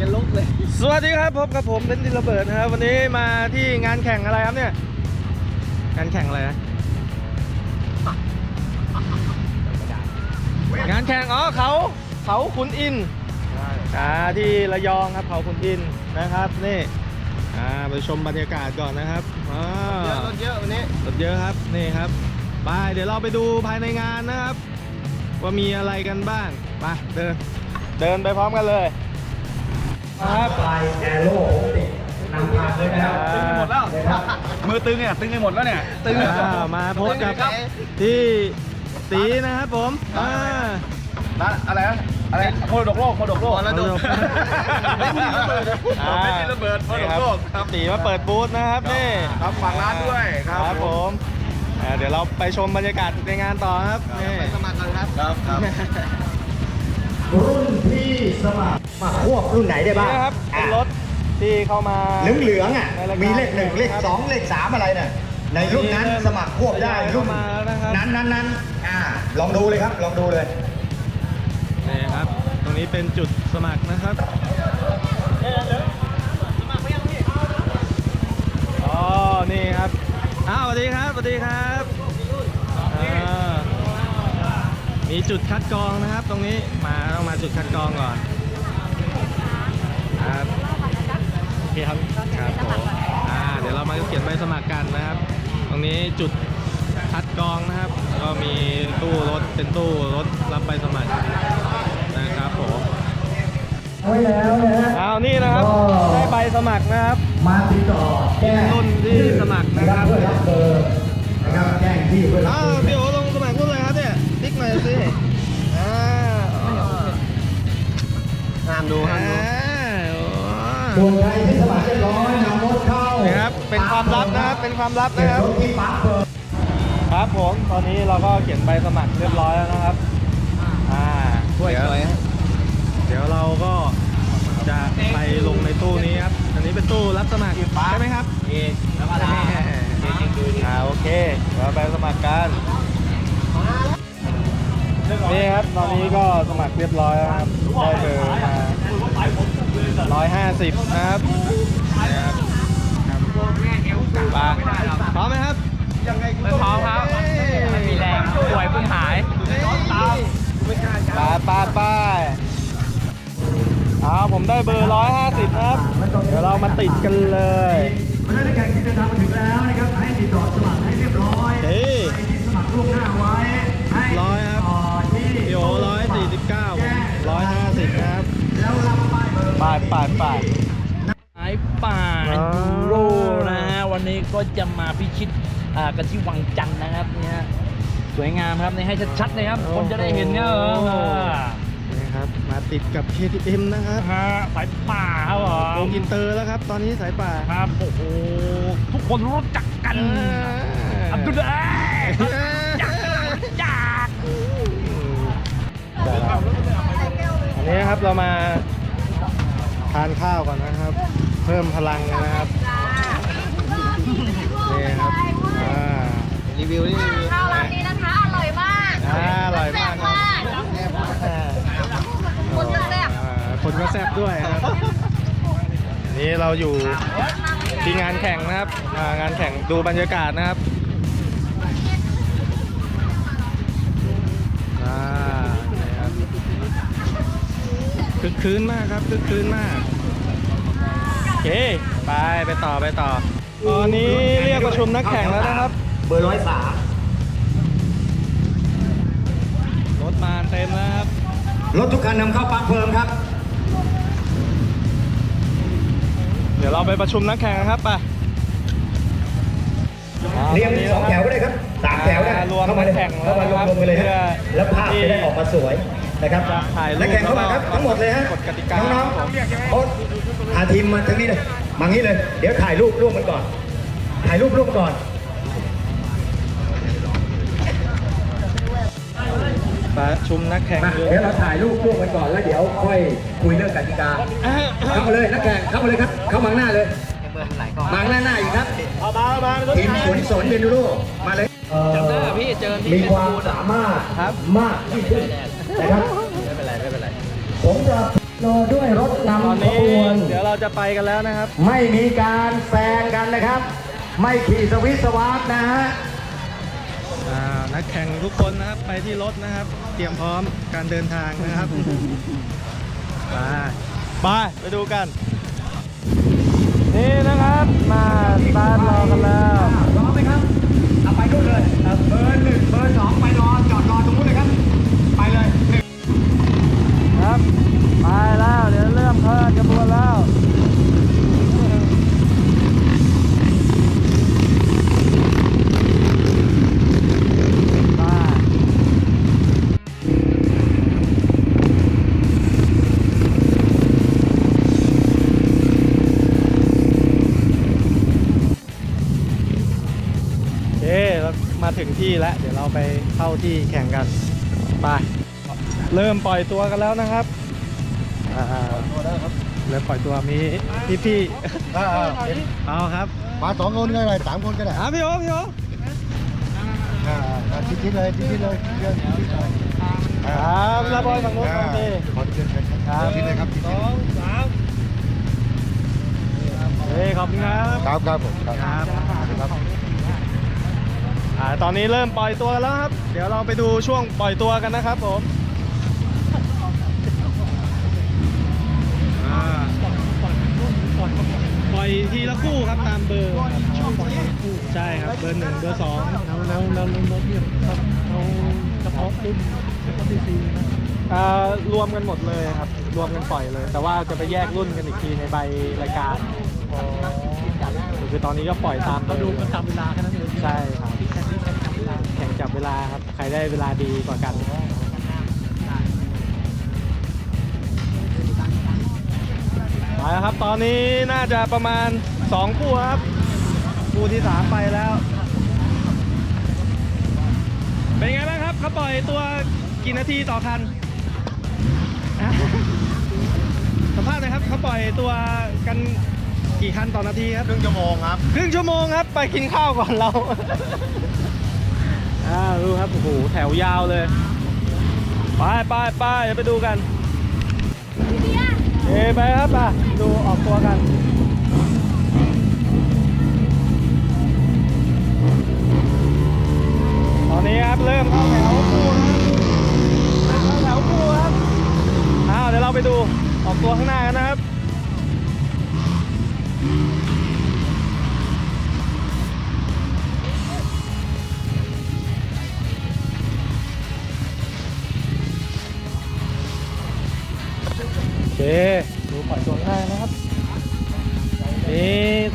จะลุกเลย สวัสดีครับพบกับผมเป็นดินระเบิดนะครับ วันนี้มาที่งานแข่งอะไรครับเนี่ย งานแข่งอะไรนะงานแข่งอ๋อเขาเขาขุนอินทร์อ่าที่ระยองครับเขาขุนอินทร์นะครับนี่อ่าไปชมบรรยากาศก่อนนะครับอ่าเยอะรถเยอะวันนี้รถเยอะครับนี่ครับไปเดี๋ยวเราไปดูภายในงานนะครับ ว่ามีอะไรกันบ้างไปเดินเดินไปพร้อมกันเลย ครับไฟแอโร่ติดนำทางเลยนะครับอ่าหมดแล้วนะครับมือตึงเนี่ยตึงไปหมดแล้วเนี่ยตึงอ่ามาพบกับที่ตีนะครับผมอ่าร้านอะไรนะอะไรโคดกโลกโคดกโลกมรดกไม่มีระเบิดไม่มีระเบิดโคดกโลกครับตีมาเปิดบูธนะครับนี่ครับฝากร้านด้วยครับครับผมอ่าเดี๋ยวเราไปชมบรรยากาศในงานต่อครับนี่ไปสมัครกันครับครับครับรุ่นที่ส มัครมาควบรุ่นไหนได้บ้างนี่นะครับเป็นรถที่เข้ามาเหลืองเหลืองๆอะในรายการมีเลขหนึ่งเลขสองเลขสามอะไรเนี่ยในรุ่นนั้นมีเริ่มสมัครควบได้ทยอยรุ่นเข้ามาแล้วนะครับนั้นนั้นนั้นอ่าลองดูเลยครับ ลองดูเลยนี่ครับ ตรงนี้เป็นจุดสมัครนะครับอ๋อนี่ครับอ้าวสวัสดีครับสวัสดีครับ มีจุดคัดกรองนะครับ ตรงนี้มาต้องมาจุดคัดกรองก่อนครับโอเคครับครับผมอ่าเดี๋ยวเรามาเขียนใบสมัครกันนะครับ ตรงนี้จุดคัดกรองนะครับแล้วก็มีตู้รถเป็นตู้รถรับใบสมัครนะครับผมไว้แล้วนะฮะเอานี่นะครับก็ได้ใบสมัครนะครับ มาติดต่อแจ้งรุ่นที่สมัครนะครับเพื่อรับเบอร์นะครับแจ้งที่เพื่อรับอ้าวเบอร์ ห้ามดูห้ามดูอ่าโอ้ส่วนใครที่สมัครเรียบร้อยนำรถเข้านี่ครับ เป็นความลับนะครับ เป็นความลับเก็นะบครับรถที่ปั๊มเบอร์ครับผม ตอนนี้เราก็เขียนใบสมัครเรียบร้อยแล้วนะครับ อ่าถ้วยเดี๋สวยเดี๋ยวเราก็จะไปลงในตู้นี้ครับ อันนี้เป็นตู้รับสมัครใช่ไหมครับเอกธรรมดาเอกจริงดูดิอ่าโอเคเราไปสมัครกันนี่ครับ ตอนนี้ก็สมัครเรียบร้อยแล้วครับ ได้เบอร์มา 150 นะครับนี่ครับมาพร้อมไหมครับไม่พร้อมครับไม่มีแรงป่วยเพิ่งหายปาปาป้ายเอาผมได้เบอร์ 150 นะครับ เดี๋ยวเรามาติดกันเลยวันนี้นักแข่งที่เดินทางมาถึงแล้วนะครับ ให้ติดต่อสมัครให้เรียบร้อยเฮ้ยใครที่สมัครล่วงหน้าไว้ให้ร้อยครับต่อที่พี่โอ149 150นะครับ แล้วรับป้ายเบอร์ ปาดปาดปาดสายป่าอ๋อ ยูโรนะฮะวันนี้ก็จะมาพิชิตอ่ากันที่วังจันทร์นะครับเนี่ยฮะสวยงามครับในให้ชัดๆเลยครับ คนจะได้เห็นเนี่ยเออนี่ครับ มาติดกับ KTM นะครับฮะสายป่าครับผวมงอินเตอร์แล้วครับ ตอนนี้สายป่าครับโอ้โหทุกคนรู้จักกันอับดุลลาห์จักจักอันนี้ครับเรามา ทานข้าวก่อนนะครับ เพิ่มพลังนะครับนี่ครับอ่ารีวิวนี่รีวิวข้าวร้านนี้นะคะ อร่อยมากอ่าอร่อยมากครับแซ่บมากอ่าคนก็แซ่บอ่าคนก็แซ่บด้วยครับนี่เราอยู่ที่งานแข่งนะครับอ่างานแข่งดูบรรยากาศนะครับ คึกคืนมากครับคึกคืนมากโอเคไปไปต่อไปต่อตอนนี้เรียกประชุมนักแข่งแล้วนะครับ เบอร์ร้อยสามรถมาเต็มแล้วครับรถทุกคันนำเข้าปั๊มเพิ่มครับ เดี๋ยวเราไปประชุมนักแข่งนะครับไปเรียงสองแถวก็ได้ครับสามแถวได้รวมเข้ามาเลยแข่งเข้ามารวมๆกันเลยฮะแล้วภาพจะได้ออกมาสวย นะครับจะถ่ายรูปนักแข่งเข้ามาครับแล้วก็ทั้งหมดเลยฮะกฎกติกาน้องๆโอ๊ตพาทีมมาทางนี้เลยมางี้เลย เดี๋ยวถ่ายรูปร่วมกันก่อน ถ่ายรูปร่วมก่อนประชุมนักแข่งมาเยอะเดี๋ยวเราถ่ายรูปร่วมกันก่อนแล้วเดี๋ยวค่อยคุยเรื่องกติกาเข้ามาเลยนักแข่งเข้ามาเลยครับ เข้ามาข้างหน้าเลยมาข้างหน้าหน้าอีกครับเอามาเอามาทีมสวนสนเบนูโรมาเลยจำได้ป่ะพี่เจอที่มีเพชรความบูรณ์สามารถครับมากที่สุด นะครับ ไม่เป็นไรไม่เป็นไรผมจะรอด้วยรถนำตอนขนี้บวเราจะไปกันแล้วนะครับ ไม่มีการแซงกันนะครับ ไม่ขี่สวิตช์สวาร์ปนะฮะ อ่านักแข่งทุกคนนะครับไปที่รถนะครับ เตรียมพร้อมการเดินทางนะครับไปไปไปดูกัน นี่นะครับมาสตาร์ทรอกันแล้ว พร้อมไหมครับเอาไปนู่นเลยเบอร์หนึ่งเบอร์สองไปรอจอดรอตรงนู้นเลยครับ ไปแล้ว เดี๋ยวเริ่มเคลื่อนขบวนแล้วไปโอเคเรามาถึงที่แล้ว เดี๋ยวเราไปเข้าที่แข่งกัน ไป เริ่มปล่อยตัวกันแล้วนะครับ อ่าเริ่มปล่อยตัวมีพี่พี่ๆเอาครับมาสองคนก็ได้สามคนก็ได้อะพี่โอพี่โอชิดๆเลยชิดๆเลยเรื่องชิดๆเลยครับแล้วบอยฝั่งนู้นโอเคขอชิดๆเลยครับชิดๆเลยครับชิดสองสามเฮ้ยขอบคุณครับๆครับครับผมครับครับอ่าตอนนี้เริ่มปล่อยตัวแล้วครับ เดี๋ยวเราไปดูช่วงปล่อยตัวกันนะครับผม ทีละคู่ครับตามเบอร์ใช่ครับเบอร์หนึ่งเบอร์สองแล้วแล้วแล้วรถเนี่ยเขาเฉพาะรุ่นเฉพาะดีซีนะอ่ารวมกันหมดเลยครับ รวมกันปล่อยเลย แต่ว่าจะไปแยกรุ่นกันอีกทีในใบรายการคือตอนนี้ก็ปล่อยตามเราดูกันตามเวลาแค่นั้นเองใช่ครับแข่งที่แข่งตามเวลาแข่งจับเวลาครับใครได้เวลาดีกว่ากัน ไปแล้วครับ ตอนนี้น่าจะประมาณ 2 คู่ครับ คู่ที่ 3 ไปแล้ว เป็นไงบ้างครับเขาปล่อยตัวกี่นาทีต่อคันอะสัมภาษณ์หนะครับเขาปล่อยตัวกันกี่คันต่อนาทีครับ ครึ่งชั่วโมงครับ ครึ่งชั่วโมงครับ ไปกินข้าวก่อนเรา อ่าดูครับ โอ้โห แถวยาวเลย ไปไปไปเดี๋ยวไปดูกันพี่เบียร์ เอไปครับอะดูออกตัวกันตอนนี้ครับเริ่มเข้าแถวคู่นะครับเริ่มเข้าแถวคู่ครับอ้าวเดี๋ยวเราไปดูออกตัวข้างหน้ากันนะครับ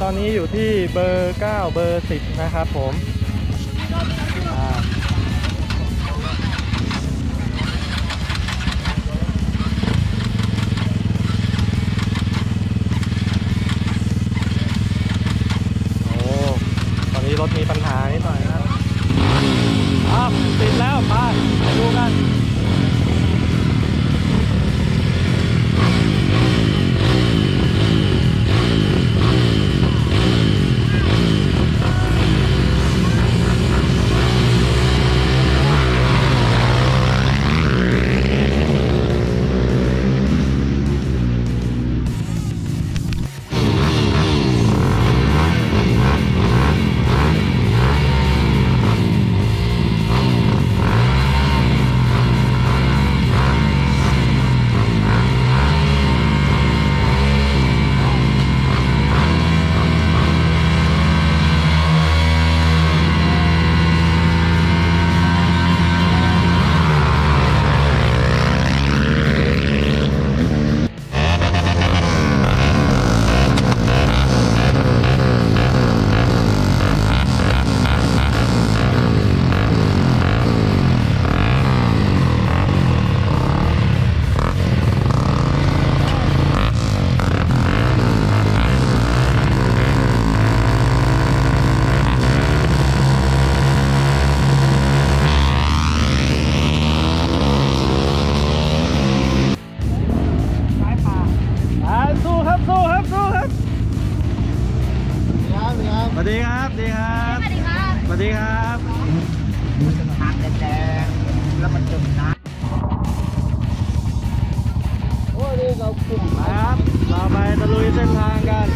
อนนี้อยู่ที่เบอร์ 9 เบอร์ 10 นะครับผมโอ้ตอนนี้รถมีปัญหานิดหน่อยนะครับอ้าวติดแล้วไปไปดูกัน สวัสดีครับสวัสดีครับสวัสดีครับสวัสีทางแดงๆแล้วมันจุดน้ำโอ้ดีเรากลุ่ครับ ต่อไปตะลุยเส้นทางกัน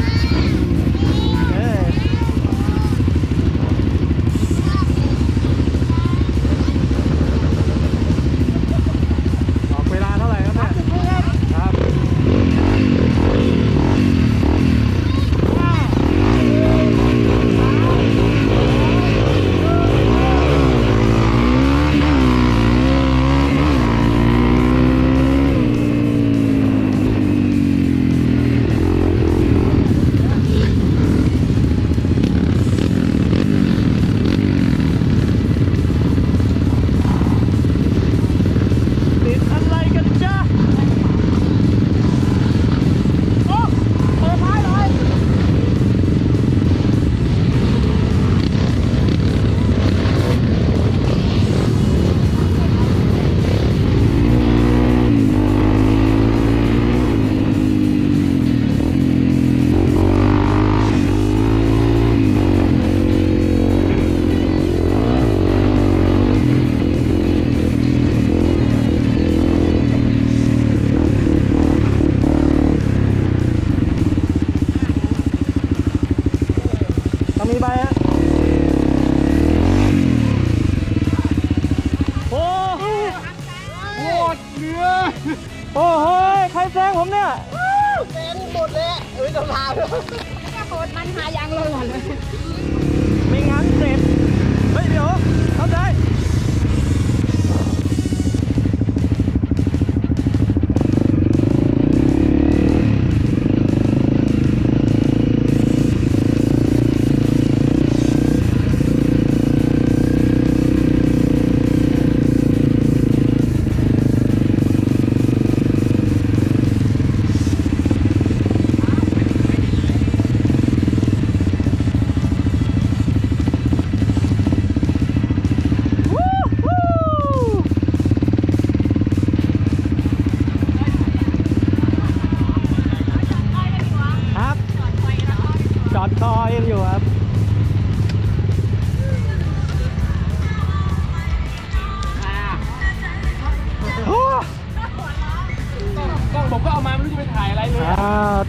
ผมเนี่ยเป็นหมดเลยเอ้ยจะพาไก็โคตรมันหายังลงหมดเลย ไม่งั้นเสร็จ เฮ้ยเดี๋ยวเข้าใจ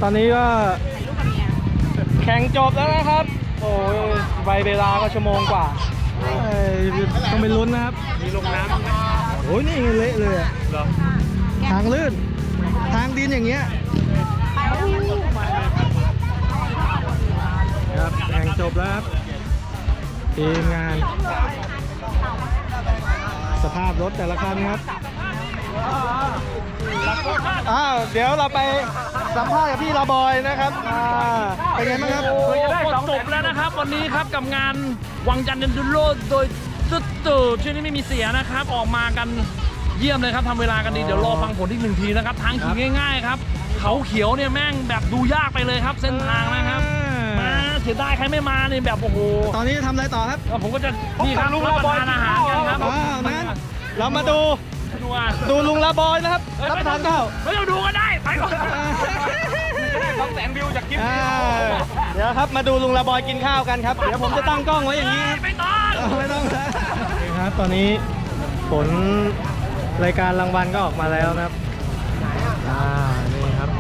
ตอนนี้ก็แข่งจบแล้วนะครับ โอ้ยใบเวลาก็ชั่วโมงกว่าเอ้ยต้องไปลุ้นนะครับ มีลงน้ำโอ้ยนี่เละเลยอะทางลื่น ทางดินอย่างเงี้ยครับแข่งจบแล้วครับทีมงาน สภาพรถแต่ละคันครับ อ้าวเดี๋ยวเราไปสัมภาษณ์กับพี่ลาบอยนะครับอ่าเป็นไงบ้างครับโอ้จบแล้วนะครับ วันนี้ครับกับงานวังจันทร์เดนดูโรโดยตุดตูชื่อนี้ไม่มีเสียนะครับ ออกมากันเยี่ยมเลยครับทำเวลากันดีเดี๋ยวรอฟังผลอีกหนึ่งทีนะครับ ทางขี่ง่าย ๆ ครับ เขาเขียวเนี่ยแม่งแบบดูยากไปเลยครับ เส้นทางนะครับมาเสียดายใครไม่มาเนี่ยแบบโอ้โหตอนนี้ทำอะไรต่อครับแล้วผมก็จะนี่ครับรับประทานอาหารกันครับอ้าวนั้นเรามาดู ดูอะดูลุงลาบอยนะครับรับประทานข้าวไม่ต้องดูก็ได้ไปก่อนสองแสนวิวจากคลิปอ่าเดี๋ยวครับมาดูลุงลาบอยกินข้าวกันครับ เดี๋ยวผมจะตั้งกล้องไว้อย่างนี้ครับไม่ต้องเอาไม่ต้องนะนี่ครับตอนนี้ผลรายการรางวัลก็ออกมาแล้วนะครับอ่านี่ครับ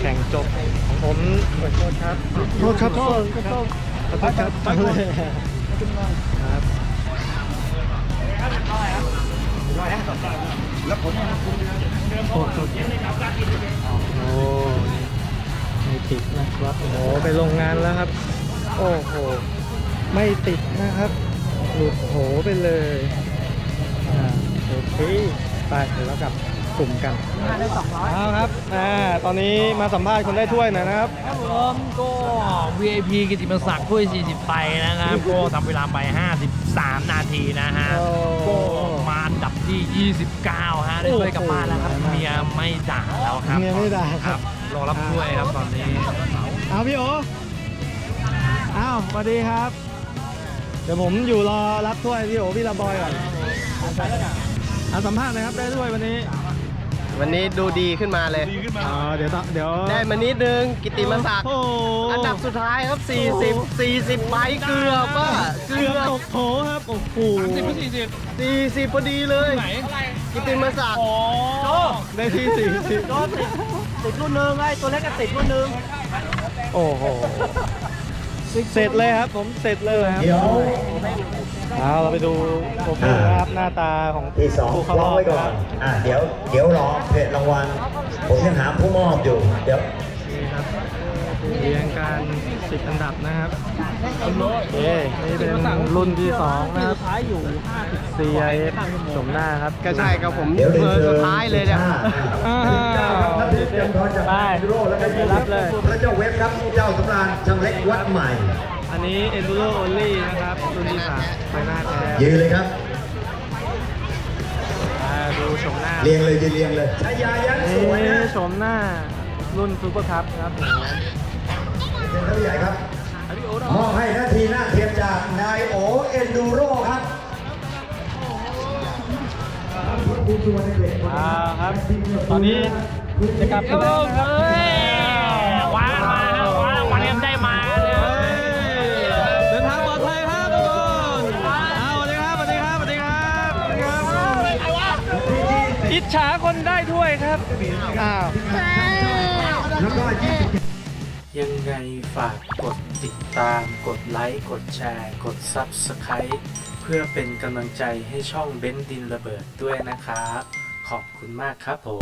แข่งจบของผมขอโทษครับโทษครับโทษขอโทษครับ ติดนะครับโอ้โหไปโรงงานแล้วครับ โอ้โห ไม่ติดนะครับ หลุดโหไปเลยอ่าโอเคไปเดี๋ยวเรากลับกลุ่มกันเอาครับอ่าตอนนี้มาสัมภาษณ์คนได้ถ้วยหน่อยนะครับ ครับผมก็ VIP กิติมศักดิ์ถ้วย 40 ไปนะครับ ก็ทำเวลาไป 53 นาทีนะฮะ โอ้ก็มาอันดับที่ 29 ฮะ ได้ถ้วยกลับบ้านแล้วครับ โอ้โหเมียไม่ด่าแล้วครับเมียไม่ด่าครับ รอรับถ้วยครับตอนนี้เอาพี่โออ้าวสวัสดีครับ เดี๋ยวผมอยู่รอรับถ้วยพี่โอพี่ลาบอยก่อนเอาสัมภาษณ์หนะครับได้ถ้วยวันนี้วันนี้ดูดีขึ้นมาเลย อ๋อเดี๋ยวต้องเดี๋ยวได้มานิดนึงกิติมศักดิ์โอ้โหอันดับสุดท้ายครับ 40 40ไปเกือบอะเกืเกืออบบตกโถครับโอ้โห40พอดีเลยกิติมศักดิ์ได้ที่สี่สิบติด รุ่นหนึ่งไอ้ตัวเล็กก็ติดรุ่นหนึ่งโอ้โห เสร็จเลยครับผมเสร็จเลยครับเดี๋ยวเอาเราไปดูโอเพ่นะครับหน้าตาของที่สองผู้เข้ารร้ออบงไว้ก่อนอ่าเดี๋ยวเดี๋ยวรอเพจรางวัลผมยังหาผู้มอบอยู่ เดี๋ยวนี่ครับเรียงการ สิบอันดับนะครับโอเคนี่เป็นรุ่นที่สองนะครับท้ายอยู่ CIF ชมหน้าครับก็ใช่ครับผมเดี๋ยวเบเดิอนร์สุดท้ายเลยเนี่ยอ่าท่านเตรียมพร้อมจากไปยูโรแล้วก็รับเลยพระเจ้าเว็บครับเจ้าสำราญช่างเล็กวัดใหม่ อันนี้ Enduro Only นะครับ รุ่นที่สามไฟหน้าแท้ยืนเลยครับอ่าดูชมหน้าเรียงเลยยืนเรียงเลยชายายันสวยนี่นะชมหน้ารุ่นซูเปอร์คัพครับเชิญท่านผู้ใหญ่ครับมอบให้หน้าทีหน้าเทียมจากนายโอเอ็นดูโรครับอ่าครับ ตอนนี้จะกลับกันแล้วนะครับเฮ้ยว้ามาครับว้าวันนี้ได้มาเลยเฮ้ยเดินทางปลอดภัยครับทุกคนเอาสวัสดีครับสวัสดีครับสวัสดีครับสวัสดีครับอิจฉาคนได้ถ้วยครับอ้าวแล้วก็ยี่สิบ ยังไงฝากกดติดตาม กดไลค์ กดแชร์ กด Subscribe เพื่อเป็นกำลังใจให้ช่องเบ้นดินระเบิดด้วยนะครับ ขอบคุณมากครับผม